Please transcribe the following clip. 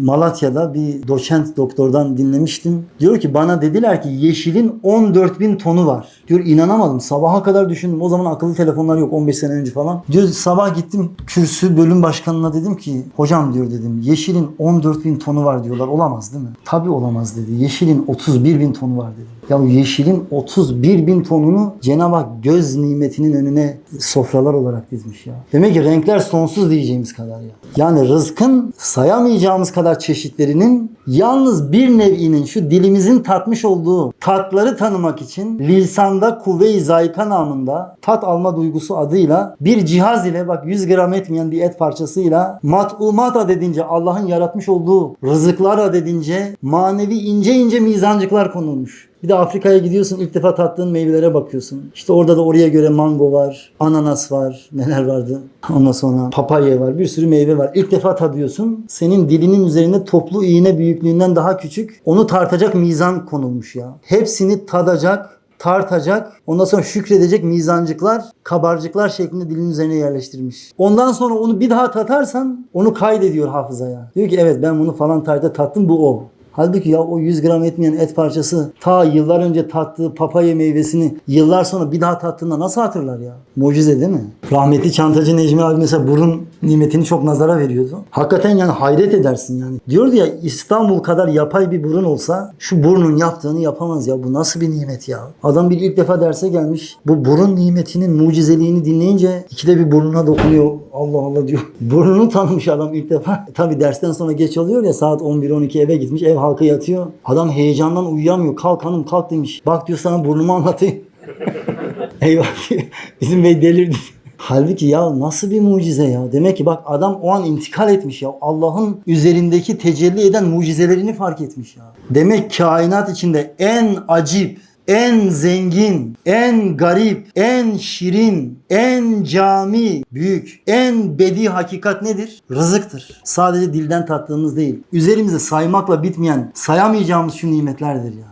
Malatya'da bir doçent doktordan dinlemiştim. Diyor ki bana dediler ki yeşilin 14 bin tonu var. Diyor inanamadım. Sabaha kadar düşündüm. O zaman akıllı telefonlar yok 15 sene önce falan. Diyor sabah gittim kürsü bölüm başkanına dedim ki hocam diyor dedim yeşilin 14 bin tonu var diyorlar. Olamaz değil mi? Tabii olamaz dedi. Yeşilin 31 bin tonu var dedi. Ya bu yeşilin 31 bin tonunu Cenab-ı Hak göz nimetinin önüne sofralar olarak dizmiş ya. Demek ki renkler sonsuz diyeceğimiz kadar ya. Yani rızkın sayamayacağımız kadar çeşitlerinin yalnız bir nev'inin şu dilimizin tatmış olduğu tatları tanımak için lisanda kuvve-i zayika namında tat alma duygusu adıyla bir cihaz ile bak 100 gram etmeyen bir et parçasıyla mat'umat adedince Allah'ın yaratmış olduğu rızıklar adedince manevi ince ince mizancıklar konulmuş. Bir de Afrika'ya gidiyorsun ilk defa tattığın meyvelere bakıyorsun. İşte orada da oraya göre mango var, ananas var, neler vardı. Ondan sonra papaya var, bir sürü meyve var. İlk defa tadıyorsun. Senin dilinin üzerinde toplu iğne büyüklüğünden daha küçük. Onu tartacak mizan konulmuş ya. Hepsini tadacak, tartacak, ondan sonra şükredecek mizancıklar, kabarcıklar şeklinde dilin üzerine yerleştirmiş. Ondan sonra onu bir daha tatarsan onu kaydediyor hafızaya. Diyor ki evet ben bunu falan tarihte tattım bu o. Halbuki ya o 100 gram etmeyen et parçası ta yıllar önce tattığı papaya meyvesini yıllar sonra bir daha tattığında nasıl hatırlar ya? Mucize değil mi? Rahmetli çantacı Necmi abi mesela burun nimetini çok nazara veriyordu. Hakikaten yani hayret edersin yani. Diyordu ya İstanbul kadar yapay bir burun olsa şu burnun yaptığını yapamaz ya. Bu nasıl bir nimet ya? Adam bir ilk defa derse gelmiş. Bu burun nimetinin mucizeliğini dinleyince ikide bir burnuna dokunuyor. Allah Allah diyor. Burnunu tanımış adam ilk defa. Tabi dersten sonra geç oluyor ya saat 11-12 eve gitmiş. Ev halkı yatıyor. Adam heyecandan uyuyamıyor. Kalk hanım kalk demiş. Bak diyor sana burnumu anlatayım. Eyvah. Bizim bey delirdi. Halbuki ya nasıl bir mucize ya. Demek ki bak adam o an intikal etmiş ya. Allah'ın üzerindeki tecelli eden mucizelerini fark etmiş ya. Demek kainat içinde en acip, en zengin, en garip, en şirin, en cami, büyük, en bedi hakikat nedir? Rızıktır. Sadece dilden tattığımız değil. Üzerimizde saymakla bitmeyen, sayamayacağımız şu nimetlerdir ya.